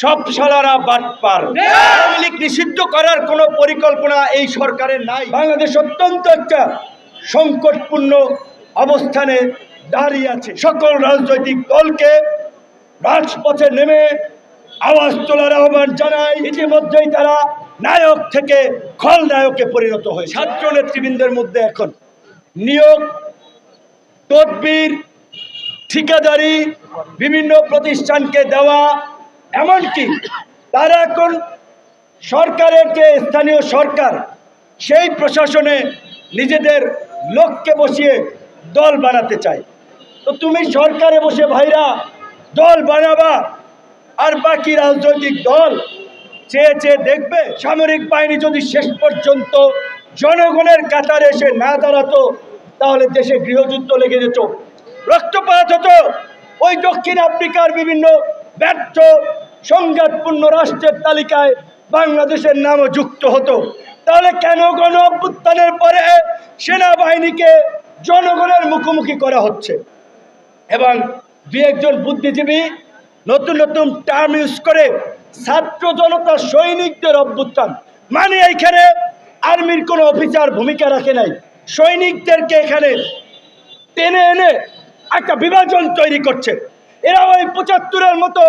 সব সালারা বাটপার আওয়ামী লীগ নিষিদ্ধ করার কোনো পরিকল্পনা এই সরকারের নাই। বাংলাদেশ অত্যন্ত একটা সংকটপূর্ণ অবস্থানে দাঁড়িয়ে আছে। সকল রাজনৈতিক দলকে রাজপথে নেমে আওয়াজ তোলার আহ্বান জানায়। ইতিমধ্যেই তারা নায়ক থেকে খলনায়কে পরিণত হয় ছাত্র নেতৃবৃন্দের মধ্যে এখন নিয়োগ তদবির ঠিকাদারি বিভিন্ন প্রতিষ্ঠানকে দেওয়া এমনকি তারা এখন সরকারের যে স্থানীয় সরকার, সেই প্রশাসনে নিজেদের লোককে বসিয়ে দল বানাতে চায়। তো তুমি সরকারে বসে ভাইরা দল বানাবা, আর বাকি রাজনৈতিক দল চেয়ে চেয়ে দেখবে, সামরিক বাহিনী যদি শেষ পর্যন্ত জনগণের কাতারে এসে না দাঁড়াতো, তাহলে দেশে গৃহযুদ্ধ লেগে যেত। রক্তপাত হতো। ওই দক্ষিণ আফ্রিকার বিভিন্ন ব্যর্থ সংঘাতপূর্ণ রাষ্ট্রের তালিকায় বাংলাদেশের নামও যুক্ত হতো। তাহলে কেন গণ অভ্যুত্থানের পরে সেনাবাহিনীকে জনগণের মুখোমুখি করা হচ্ছে? এবং দু একজন বুদ্ধিজীবী নতুন নতুন টার্ম ইউজ করে ছাত্র জনতা সৈনিকদের অভ্যুত্থান। মানে এইখানে আর্মির কোনো অফিসার ভূমিকা রাখে নাই। সৈনিকদেরকে এখানে টেনে এনে একটা বিভাজন তৈরি করছে। এরা ওই পঁচাত্তরের মতো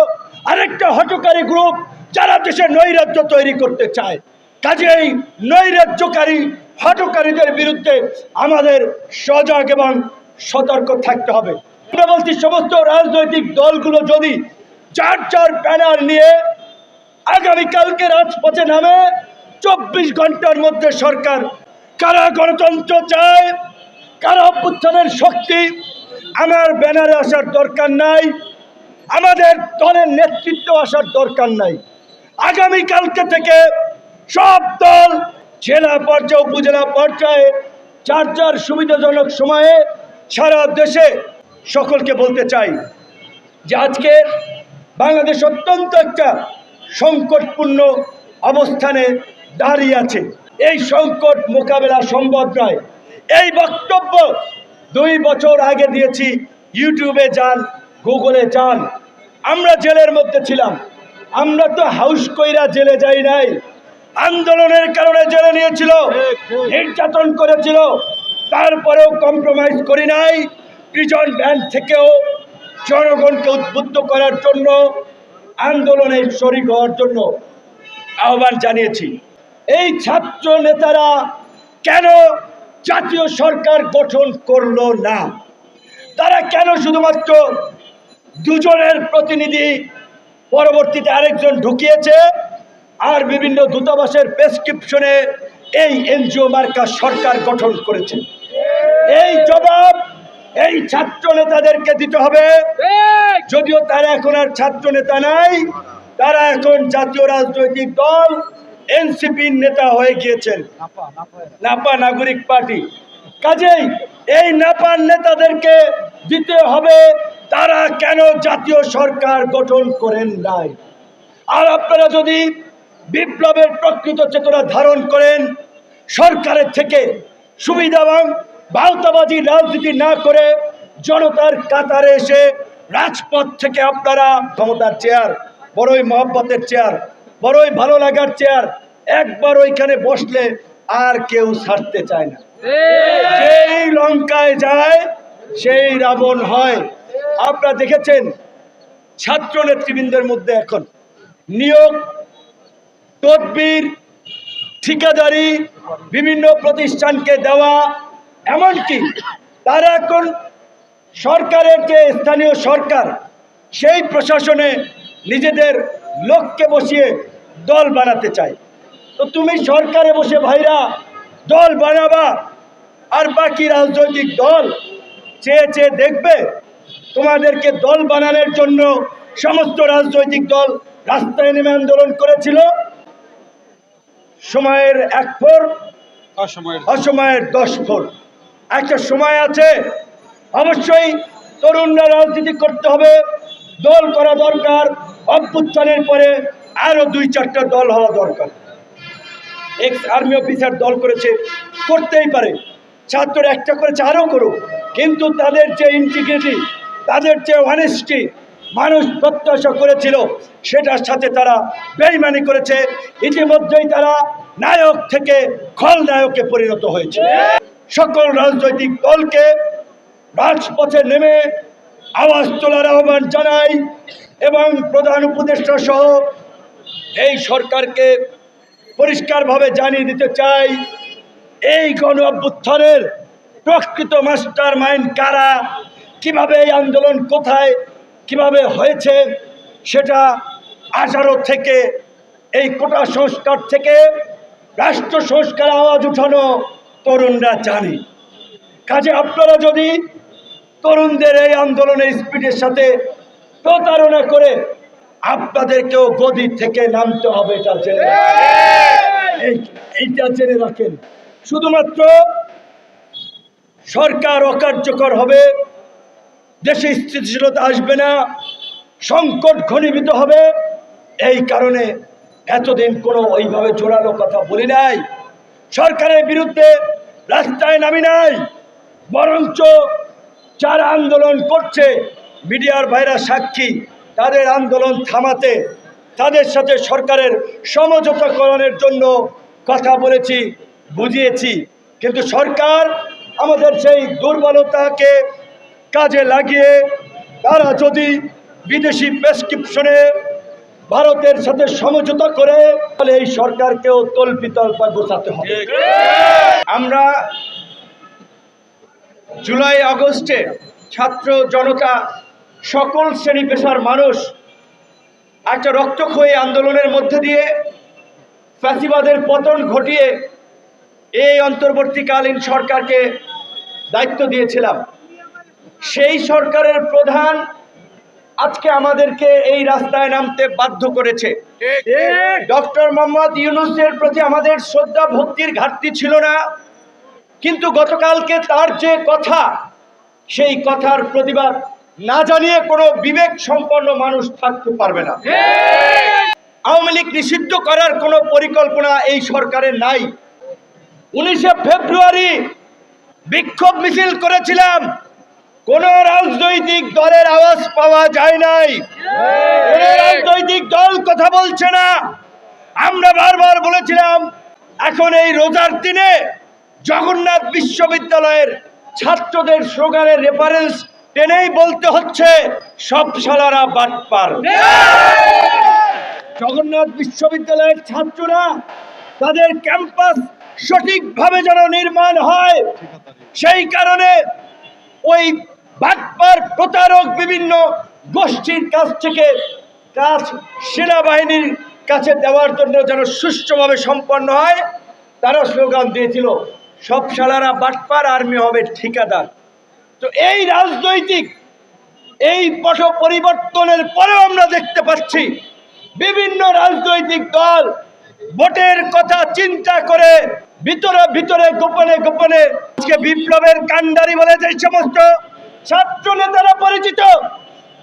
আরেকটা হটকারী গ্রুপ যারা দেশে নৈরাজ্য তৈরি করতে চায়। কাজেই নৈরাজ্যকারী হটকারীদের বিরুদ্ধে আমাদের সজাগ এবং সতর্ক থাকতে হবে। আমরা বলছি, সমস্ত রাজনৈতিক দলগুলো যদি চার চার ব্যানার নিয়ে আগামীকালকে রাজপথে নামে, চব্বিশ ঘণ্টার মধ্যে সরকার কারা গণতন্ত্র চায়, কারা অভ্যুত্থানের শক্তি, আমার ব্যানারে আসার দরকার নাই। আমাদের দলের নেতৃত্ব আসার দরকার নাই। আগামীকালকে থেকে সব দল জেলা পর্যায়ে, উপজেলা পর্যায়ে চার চার সুবিধাজনক সময়ে সারা দেশে সকলকে বলতে চাই যে আজকে বাংলাদেশ অত্যন্ত একটা সংকটপূর্ণ অবস্থানে দাঁড়িয়ে আছে। এই সংকট মোকাবেলা সম্ভব নয়। এই বক্তব্য দুই বছর আগে দিয়েছি ইউটিউবে যান গুগলে যান। আমরা জেলের মধ্যে ছিলাম। আমরা তো হাউস কইরা জেলে যাই নাই। আন্দোলনের কারণে জেলে নিয়েছিল, নির্যাতন করেছিল। তারপরেও কম্প্রোমাইজ করি নাই। প্রিজন ব্যান্ড থেকেও জনগণকে উদ্বুদ্ধ করার জন্য, আন্দোলনে শরিক হওয়ার জন্য আহ্বান জানিয়েছি। এই ছাত্র নেতারা কেন জাতীয় সরকার গঠন করল না? তারা কেন শুধুমাত্র দুজনের প্রতিনিধি পরবর্তীতে আরেকজন ঢুকিয়েছে আর বিভিন্ন দূতাবাসের প্রেসক্রিপশনে এই এনজিও মার্কা সরকার গঠন করেছে। এই জবাব এই ছাত্র নেতাদেরকে দিতে হবে। যদিও তারা এখন আর ছাত্র নেতা নাই তারা এখন জাতীয় রাজনৈতিক দল এনসিপির নেতা হয়ে গিয়েছেন। নাপা নাগরিক পার্টি। কাজেই এই নাপার নেতাদেরকে দিতে হবে তারা কেন জাতীয় সরকার গঠন করেন নাই? আর আপনারা যদি বিপ্লবের প্রকৃত চেতনা ধারণ করেন সরকারের থেকে সুবিধা এবং বাউতাবাজি রাজনীতি না করে জনতার কাতারে এসে রাজপথ থেকে আপনারা ক্ষমতার চেয়ার বড়ই মহব্বতের চেয়ার বড়ই ভালো লাগার চেয়ার একবার ওইখানে বসলে আর কেউ ছাড়তে চায় না। যেই লঙ্কায় যায় সেই রাবণ হয়। আপনারা দেখেছেন ছাত্র নেতৃবৃন্দের মধ্যে এখন নিয়োগ, তদবির, ঠিকাদারি, বিভিন্ন প্রতিষ্ঠানকে দেওয়া, এমনকি তারা এখন সরকারের যে স্থানীয় সরকার, সেই প্রশাসনে নিজেদের লোককে বসিয়ে দল বানাতে চায়। তো তুমি সরকারে বসে ভাইরা দল বানাবা, আর বাকি রাজনৈতিক দল চেয়ে চেয়ে দেখবে তোমাদেরকে দল বানানোর জন্য সমস্ত রাজনৈতিক দল রাস্তায় নেমে আন্দোলন করেছিল। সময়ের এক ফোর অসময়ের অসময়ের দশ ফোর। একটা সময় আছে অবশ্যই তরুণরা রাজনীতি করতে হবে। দল করা দরকার অভ্যুত্থানের পরে আরও দুই চারটা দল হওয়া দরকার। এক্স আর্মি অফিসার দল করেছে করতেই পারে। ছাত্র একটা করেছে আরও করুক। কিন্তু তাদের যে ইন্টিগ্রিটি তাদের যে অনেস্টি মানুষ প্রত্যাশা করেছিল, সেটার সাথে তারা বেইমানি করেছে। ইতিমধ্যেই তারা নায়ক থেকে খলনায়কে পরিণত হয়েছে। সকল রাজনৈতিক দলকে রাজপথে নেমে আওয়াজ তোলার আহ্বান জানাই এবং প্রধান উপদেষ্টা সহ এই সরকারকে পরিষ্কারভাবে জানিয়ে দিতে চাই, এই গণ অভ্যুত্থানের প্রকৃত মাস্টার মাইন্ড কারা? কীভাবে এই আন্দোলন কোথায় কীভাবে হয়েছে সেটা আঠারো থেকে এই কোটা সংস্কার থেকে রাষ্ট্র সংস্কার আওয়াজ উঠানো তরুণরা জানে। কাজে আপনারা যদি তরুণদের এই আন্দোলনের স্পিডের সাথে প্রতারণা করে আপনাদেরকেও গদি থেকে নামতে হবে এটা জেনে এই এইটা জেনে রাখেন। শুধুমাত্র সরকার অকার্যকর হবে দেশে স্থিতিশীলতা আসবে না, সংকট ঘনীভূত হবে। এই কারণে এতদিন কোনো ওইভাবে জোরালো কথা বলি নাই। সরকারের বিরুদ্ধে রাস্তায় নামি নাই, বরঞ্চ যারা আন্দোলন করছে, মিডিয়ার ভাইরা সাক্ষী, তাদের আন্দোলন থামাতে, তাদের সাথে সরকারের সমঝোতাকরণের জন্য কথা বলেছি, বুঝিয়েছি। কিন্তু সরকার আমাদের সেই দুর্বলতাকে কাজে লাগিয়ে তারা যদি বিদেশি প্রেসক্রিপশনে ভারতের সাথে সমঝোতা করে, তাহলে এই সরকারকেও তল্পিতল্পা গোছাতে হবে। আমরা জুলাই আগস্টে ছাত্র জনতা সকল শ্রেণি পেশার মানুষ একটা রক্তক্ষয়ী আন্দোলনের মধ্যে দিয়ে ফ্যাসিবাদের পতন ঘটিয়ে এই অন্তর্বর্তীকালীন সরকারকে দায়িত্ব দিয়েছিলাম। সেই সরকারের প্রধান আজকে আমাদেরকে এই রাস্তায় নামতে বাধ্য করেছে। ডক্টর মোহাম্মদ ইউনুসের প্রতি আমাদের শ্রদ্ধা ভক্তির ঘাটতি ছিল না। কিন্তু গতকালকে তার যে কথা সেই কথার প্রতিবাদ না জানিয়ে কোনো বিবেক সম্পন্ন মানুষ থাকতে পারবে না। আওয়ামী লীগ নিষিদ্ধ করার কোনো পরিকল্পনা এই সরকারের নাই। উনিশে ফেব্রুয়ারি বিক্ষোভ মিছিল করেছিলাম। কোন রাজনৈতিক দলের আওয়াজ পাওয়া যায় নাই। কোন রাজনৈতিক দল কথা বলছে না। আমরা বারবার বলেছিলাম এখন এই রোজার দিনে জগন্নাথ বিশ্ববিদ্যালয়ের ছাত্রদের স্লোগানের রেফারেন্স টেনেই বলতে হচ্ছে সব শালারা বাটপার জগন্নাথ বিশ্ববিদ্যালয়ের ছাত্ররা তাদের ক্যাম্পাস সঠিকভাবে যেন নির্মাণ হয় সেই কারণে ওই বাটপার প্রতারক বিভিন্ন গোষ্ঠীর কাছ থেকে কাজ সেনাবাহিনীর কাছে দেওয়ার জন্য যেন সুষ্ঠুভাবে সম্পন্ন হয়, তারা স্লোগান দিয়েছিল, সব সালারা বাটপার আর্মি হবে ঠিকাদার। তো এই রাজনৈতিক, এই পট পরিবর্তনের পরেও আমরা দেখতে পাচ্ছি, বিভিন্ন রাজনৈতিক দল ভোটের কথা চিন্তা করে ভিতরে ভিতরে গোপনে গোপনে আজকে বিপ্লবের কাণ্ডারি বলে যে সমস্ত ছাত্র নেতারা পরিচিত।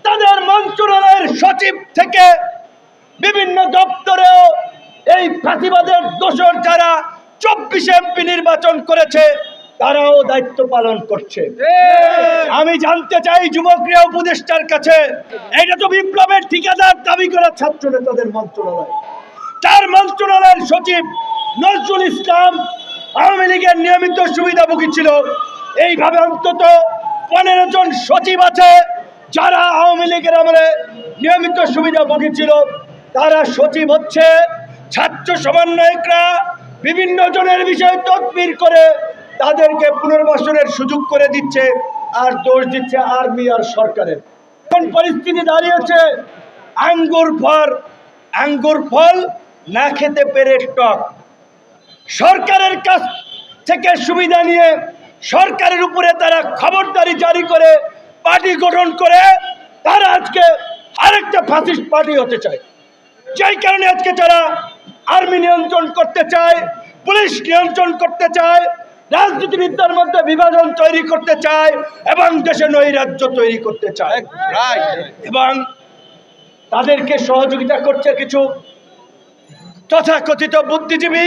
তাদের মন্ত্রণালয়ের সচিব থেকে বিভিন্ন দপ্তরেও এই ফাঁসিবাদের দোষর যারা চব্বিশ এমপি নির্বাচন করেছে তারাও দায়িত্ব পালন করছে। আমি জানতে চাই যুবকরা উপদেষ্টার কাছে এটা তো বিপ্লবের ঠিকাদার দাবি করা ছাত্র নেতাদের মন্ত্রণালয়। তার মন্ত্রণালয়ের সচিব নজরুল ইসলাম আওয়ামী লীগের নিয়মিত সুবিধাভোগী ছিল। এইভাবে অন্তত পনেরো জন সচিব আছে, যারা আওয়ামী লীগের আমলে নিয়মিত সুবিধাভোগী ছিল তারা সচিব হচ্ছে, ছাত্র সমন্বয়করা বিভিন্ন জনের বিষয়ে তদবির করে তাদেরকে পুনর্বাসনের সুযোগ করে দিচ্ছে, আর দোষ দিচ্ছে আর্মি আর সরকারের। এখন পরিস্থিতি দাঁড়িয়েছে আঙ্গুর ফল আঙ্গুর ফল না খেতে পেরে টক। সরকারের কাছ থেকে সুবিধা নিয়ে সরকারের উপরে তারা খবরদারি জারি করে পার্টি গঠন করে তারা আজকে আরেকটা ফাসিস্ট পার্টি হতে চায়। যেই কারণে আজকে তারা আর্মি নিয়ন্ত্রণ করতে চায় পুলিশ নিয়ন্ত্রণ করতে চায় রাজনীতিবিদদের মধ্যে বিভাজন তৈরি করতে চায় এবং দেশে নৈরাজ্য তৈরি করতে চায়। এবং তাদেরকে সহযোগিতা করছে কিছু তথাকথিত বুদ্ধিজীবী